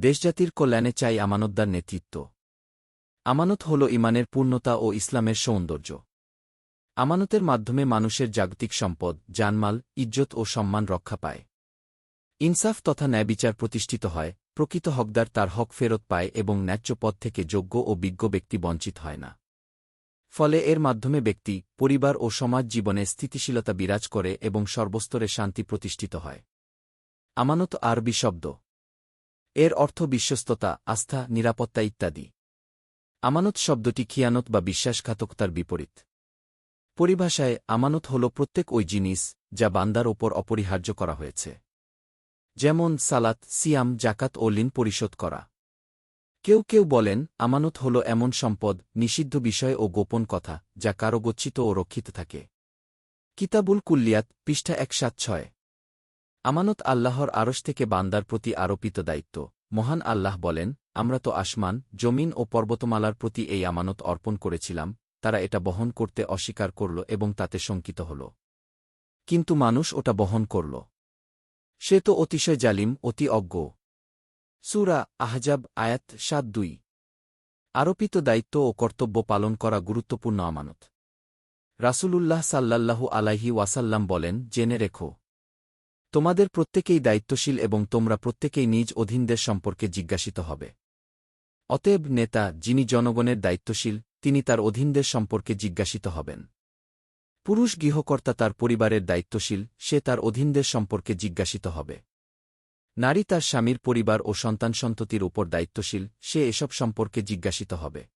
দেশজাতির কল্যাণে চাই আমানতদার নেতৃত্ব। আমানত হল ইমানের পূর্ণতা ও ইসলামের সৌন্দর্য। আমানতের মাধ্যমে মানুষের জাগতিক সম্পদ, জানমাল, ইজ্জত ও সম্মান রক্ষা পায়। ইনসাফ তথা ন্যায়বিচার প্রতিষ্ঠিত হয়, প্রকৃত হকদার তার হক ফেরত পায় এবং ন্যায্য পদ থেকে যোগ্য ও বিজ্ঞ ব্যক্তি বঞ্চিত হয় না। ফলে এর মাধ্যমে ব্যক্তি, পরিবার ও সমাজ জীবনে স্থিতিশীলতা বিরাজ করে এবং সর্বস্তরে শান্তি প্রতিষ্ঠিত হয়। আমানত আরবি শব্দ। এর অর্থ বিশ্বস্ততা, আস্থা, নিরাপত্তা ইত্যাদি। আমানত শব্দটি খিয়ানত বা বিশ্বাসঘাতকতার বিপরীত। পরিভাষায়, আমানত হল প্রত্যেক ওই জিনিস যা বান্দার ওপর অপরিহার্য করা হয়েছে। যেমন, সালাত, সিয়াম জাকাত ও লিন পরিশোধ করা। কেউ কেউ বলেন, আমানত হল এমন সম্পদ, নিষিদ্ধ বিষয় ও গোপন কথা যা কারও গচ্ছিত ও রক্ষিত থাকে। কিতাবুল কুল্লিয়াত, পৃষ্ঠা এক সাত ছয়। আমানত আল্লাহর আরশ থেকে বান্দার প্রতি আরোপিত দায়িত্ব। মহান আল্লাহ বলেন, আমরা তো আসমান, জমিন ও পর্বতমালার প্রতি এই আমানত অর্পণ করেছিলাম, তারা এটা বহন করতে অস্বীকার করল এবং তাতে শঙ্কিত হল। কিন্তু মানুষ ওটা বহন করল। সে তো অতিশয় জালিম, অতি অজ্ঞ। সুরা আহজাব, আয়াত সাত দুই। আরোপিত দায়িত্ব ও কর্তব্য পালন করা গুরুত্বপূর্ণ আমানত। রাসূলুল্লাহ সাল্লাল্লাহু আলাইহি ওয়াসাল্লাম বলেন, জেনে রেখো তোমাদের প্রত্যেকেই দায়িত্বশীল এবং তোমরা প্রত্যেকেই নিজ অধীনদের সম্পর্কে জিজ্ঞাসিত হবে। অতএব নেতা, যিনি জনগণের দায়িত্বশীল, তিনি তার অধীনদের সম্পর্কে জিজ্ঞাসিত হবেন। পুরুষ গৃহকর্তা তার পরিবারের দায়িত্বশীল, সে তার অধীনদের সম্পর্কে জিজ্ঞাসিত হবে। নারী তার স্বামীর পরিবার ও সন্তান সন্ততির উপর দায়িত্বশীল, সে এসব সম্পর্কে জিজ্ঞাসিত হবে।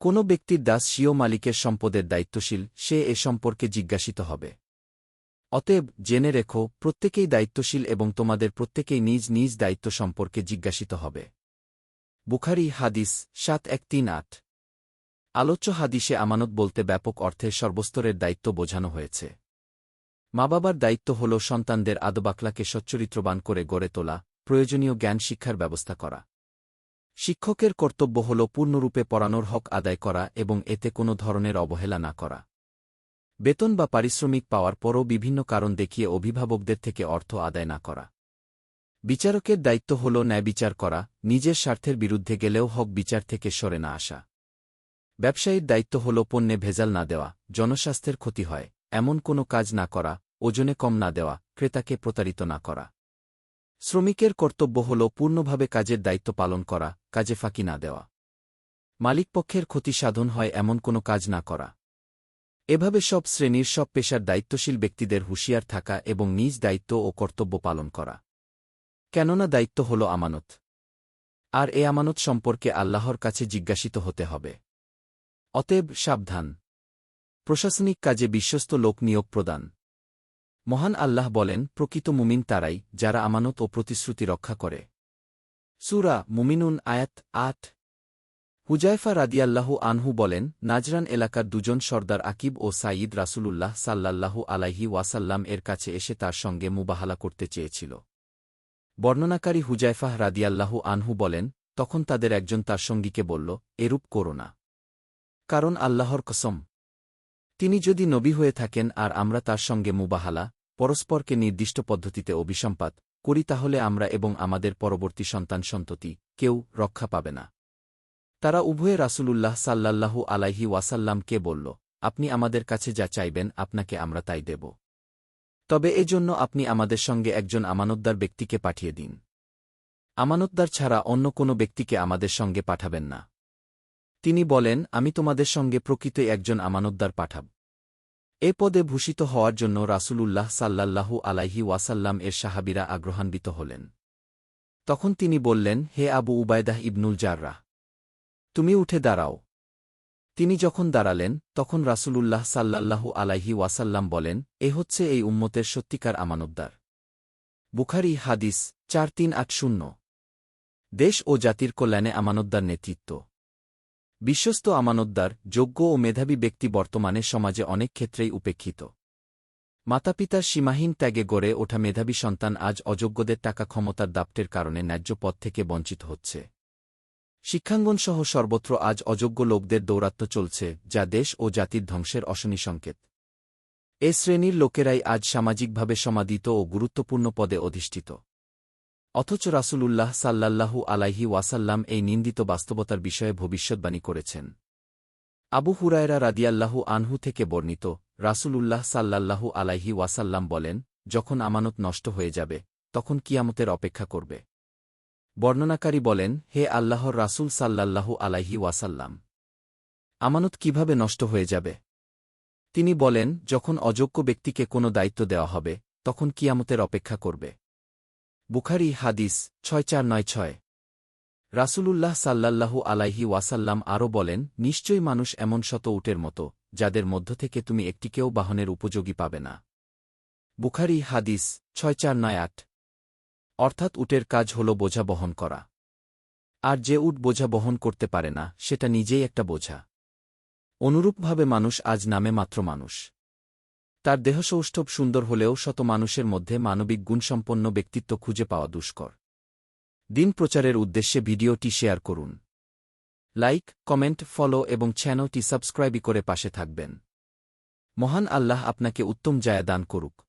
কোনো ব্যক্তির দাস স্বীয় মালিকের সম্পদের দায়িত্বশীল, সে এ সম্পর্কে জিজ্ঞাসিত হবে। অতএব জেনে রেখো, প্রত্যেকেই দায়িত্বশীল এবং তোমাদের প্রত্যেকেই নিজ নিজ দায়িত্ব সম্পর্কে জিজ্ঞাসিত হবে। বুখারি হাদিস সাত এক তিন আট। আলোচ্য হাদিসে আমানত বলতে ব্যাপক অর্থে সর্বস্তরের দায়িত্ব বোঝানো হয়েছে। মা বাবার দায়িত্ব হল সন্তানদের আদবাকলাকে সচ্চরিত্রবান করে গড়ে তোলা, প্রয়োজনীয় জ্ঞান শিক্ষার ব্যবস্থা করা। শিক্ষকের কর্তব্য হল পূর্ণরূপে পড়ানোর হক আদায় করা এবং এতে কোনো ধরনের অবহেলা না করা। বেতন বা পারিশ্রমিক পাওয়ার পরও বিভিন্ন কারণ দেখিয়ে অভিভাবকদের থেকে অর্থ আদায় না করা। বিচারকের দায়িত্ব হল ন্যায়বিচার করা, নিজের স্বার্থের বিরুদ্ধে গেলেও হক বিচার থেকে সরে না আসা। ব্যবসায়ীর দায়িত্ব হল পণ্যে ভেজাল না দেওয়া, জনস্বাস্থ্যের ক্ষতি হয়, এমন কোনো কাজ না করা, ওজনে কম না দেওয়া, ক্রেতাকে প্রতারিত না করা। শ্রমিকের কর্তব্য হল পূর্ণভাবে কাজের দায়িত্ব পালন করা, কাজে ফাঁকি না দেওয়া। মালিকপক্ষের ক্ষতি সাধন হয় এমন কোনো কাজ না করা। এভাবে সব শ্রেণির সব পেশার দায়িত্বশীল ব্যক্তিদের হুঁশিয়ার থাকা এবং নিজ দায়িত্ব ও কর্তব্য পালন করা। কেননা দায়িত্ব হল আমানত। আর এ আমানত সম্পর্কে আল্লাহর কাছে জিজ্ঞাসিত হতে হবে। অতএব সাবধান। প্রশাসনিক কাজে বিশ্বস্ত লোক নিয়োগ প্রদান। মহান আল্লাহ বলেন, প্রকৃত মুমিন তারাই, যারা আমানত ও প্রতিশ্রুতি রক্ষা করে। সুরা মুমিনুন, আয়াত আট। হুজাইফা রাদিয়াল্লাহু আনহু বলেন, নাজরান এলাকার দুজন সর্দার আকিব ও সাঈদ রাসুলুল্লাহ সাল্লাল্লাহু আলাইহি ওয়াসাল্লাম এর কাছে এসে তার সঙ্গে মুবাহালা করতে চেয়েছিল। বর্ণনাকারী হুজাইফাহ রাদিয়াল্লাহু আনহু বলেন, তখন তাদের একজন তার সঙ্গীকে বলল, এরূপ করো না। কারণ আল্লাহর কসম। তিনি যদি নবী হয়ে থাকেন আর আমরা তার সঙ্গে মুবাহালা, পরস্পরকে নির্দিষ্ট পদ্ধতিতে অভিসম্পাত করি তাহলে আমরা এবং আমাদের পরবর্তী সন্তান সন্ততি কেউ রক্ষা পাবে না। তারা উভয়ে রাসূলুল্লাহ সাল্লাল্লাহু আলাইহি ওয়াসাল্লামকে বলল, আপনি আমাদের কাছে যা চাইবেন, আপনাকে আমরা তাই দেব। তবে এজন্য আপনি আমাদের সঙ্গে একজন আমানতদার ব্যক্তিকে পাঠিয়ে দিন। আমানতদার ছাড়া অন্য কোনো ব্যক্তিকে আমাদের সঙ্গে পাঠাবেন না। তিনি বলেন, আমি তোমাদের সঙ্গে প্রকৃত একজন আমানতদার পাঠাব। এ পদে ভূষিত হওয়ার জন্য রাসূলুল্লাহ সাল্লাল্লাহু আলাইহি ওয়াসাল্লাম এর সাহাবিরা আগ্রহান্বিত হলেন। তখন তিনি বললেন, হে আবু উবায়দাহ ইবনুল জাররাহ তুমি উঠে দাঁড়াও। তিনি যখন দাঁড়ালেন, তখন রাসূলুল্লাহ সাল্লাল্লাহু আলাইহি ওয়াসাল্লাম বলেন, এ হচ্ছে এই উম্মতের সত্যিকার আমানতদার। বুখারি হাদিস চার তিন আট শূন্য। দেশ ও জাতির কল্যাণে আমানতদার নেতৃত্ব। বিশ্বস্ত আমানতদার, যোগ্য ও মেধাবী ব্যক্তি বর্তমানে সমাজে অনেক ক্ষেত্রেই উপেক্ষিত। মাতাপিতার সীমাহীন ত্যাগে গড়ে ওঠা মেধাবী সন্তান আজ অযোগ্যদের টাকা ক্ষমতার দাপ্টের কারণে ন্যায্য পথ থেকে বঞ্চিত হচ্ছে। শিক্ষাঙ্গনসহ সর্বত্র আজ অযোগ্য লোকদের দৌরাত্ম চলছে, যা দেশ ও জাতির ধ্বংসের অশনি সংকেত। এ শ্রেণির লোকেরাই আজ সামাজিকভাবে সমাদিত ও গুরুত্বপূর্ণ পদে অধিষ্ঠিত। অথচ রাসূলুল্লাহ সাল্লাল্লাহু আলাইহি ওয়াসাল্লাম এই নিন্দিত বাস্তবতার বিষয়ে ভবিষ্যৎবাণী করেছেন। আবু হুরায়রা রাদিয়াল্লাহু আনহু থেকে বর্ণিত, রাসূলুল্লাহ সাল্লাল্লাহু আলাইহি ওয়াসাল্লাম বলেন, যখন আমানত নষ্ট হয়ে যাবে, তখন কিয়ামতের অপেক্ষা করবে। বর্ণনাকারী বলেন, হে আল্লাহর রাসূল সাল্লাল্লাহু আলাইহি ওয়াসাল্লাম। আমানত কীভাবে নষ্ট হয়ে যাবে? তিনি বলেন, যখন অযোগ্য ব্যক্তিকে কোনো দায়িত্ব দেওয়া হবে, তখন কিয়ামতের অপেক্ষা করবে। বুখারি হাদিস ছয় চার নয় ছয়। রাসূলুল্লাহ সাল্লাল্লাহু আলাইহি ওয়াসাল্লাম আরও বলেন, নিশ্চয়ই মানুষ এমন শত উটের মতো, যাদের মধ্য থেকে তুমি একটিকেও বাহনের উপযোগী পাবে না। বুখারি হাদিস ছয় চার নয় আট। অর্থাৎ উটের কাজ হল বোঝা বহন করা। আর যে উট বোঝা বহন করতে পারে না, সেটা নিজেই একটা বোঝা। অনুরূপভাবে মানুষ আজ নামে মাত্র মানুষ। তার দেহসৌষ্ঠব সুন্দর হলেও শত মানুষের মধ্যে মানবিক গুণসম্পন্ন ব্যক্তিত্ব খুঁজে পাওয়া দুষ্কর। দিন প্রচারের উদ্দেশ্যে ভিডিওটি শেয়ার করুন। লাইক, কমেন্ট, ফলো এবং চ্যানেলটি সাবস্ক্রাইবই করে পাশে থাকবেন। মহান আল্লাহ আপনাকে উত্তম জায়া দান করুক।